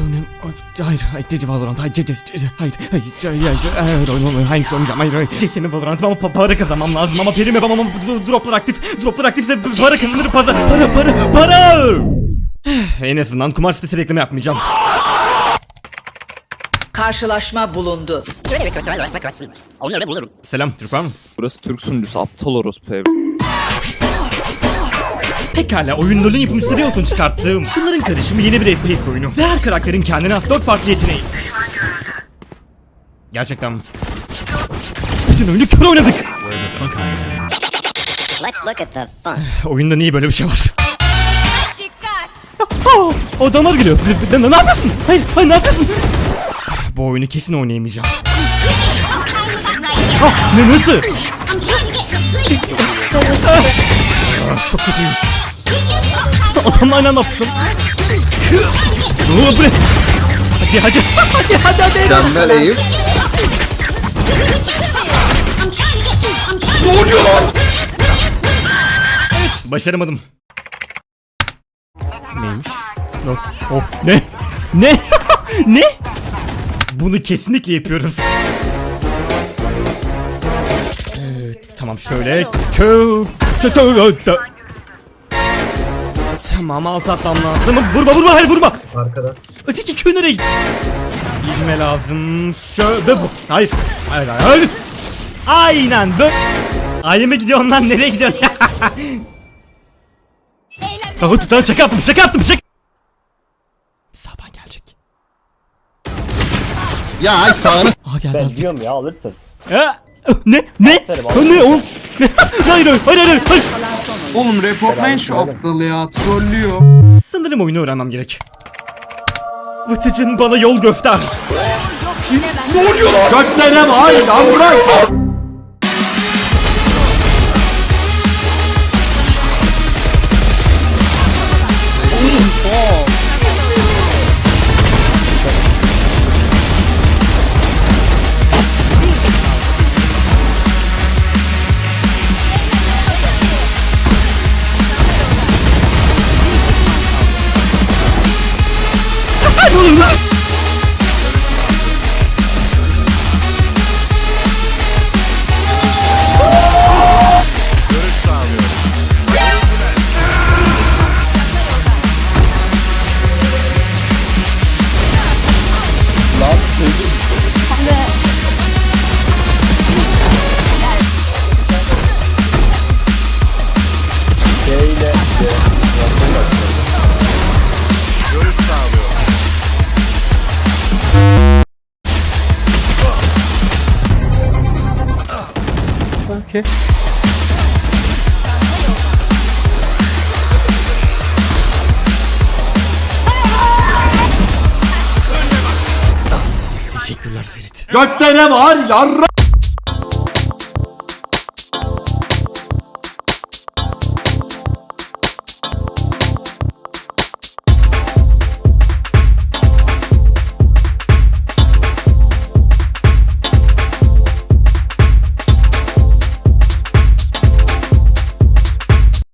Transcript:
Oynayayım. Hayır, hayır, Cici Valorant, hayır, Cici, hayır, hayır, hayır, hayır, hayır, oynamam, hangisi oynayacağım, hayır, hayır. CS'nin Valorant ama pa- para kazanmam lazım ama prim yapamam ama droplar aktif, droplar aktifse para kazanır, para, para, para, para! en azından kumar sitesi reklamı yapmayacağım. Karşılaşma bulundu. Selam, Türk var mı? Burası Türk sunucusu aptal orospu ev. Pekala oyun LoL'ün yapımcısı Riot'un çıkarttığım şunların karışımı yeni bir FPS oyunu. Ve her karakterin kendine has 4 farklı yeteneği. Gerçekten? Bütün oyunu kör oynadık. Let's look at the fun. Oyunda niye böyle bir şey var? Oh, o damar geliyor. Ne, ne, ne yapıyorsun? Hayır, hayır ne yapıyorsun? Bu oyunu kesin oynayamayacağım. Ah, ne nasıl? Ah, çok kötüyüm. Adamla aynı anda attık lan. Ne? Hadi hadi hadi hadi hadi. Mükemmel eğim. Evet, başaramadım. Neymiş? Oh, oh, ne? Ne? ne? Bunu kesinlikle yapıyoruz. Tamam şöyle. Kö, kö. Tamam alt atmam lazım. Vurma vurma hayır vurma. Arkada. Öteki köy nereye gitti? İlme lazım. Şöyle bu. Hayır. Hayır hayır. hayır. Aynen böyle. Aileme mi gidiyorsun lan? Nereye gidiyorsun? Tamam tutan şaka yaptım şaka yaptım şaka. Sağdan gelecek. Ya ay sağını Aa geldi Ben diyorum ya alırsın. Ha, ne? Ne? Ne oğlum? Ne? hayır hayır hayır hayır. hayır. Oğlum reportlayın şu Beraber- aptalı ya trollüyor. Sanırım oyunu öğrenmem gerek. Vıtıcın bana yol göster. göklerine ay lan bırak. Hadi oğlum lan. Teşekkürler Ferit. Göklerine var yarra.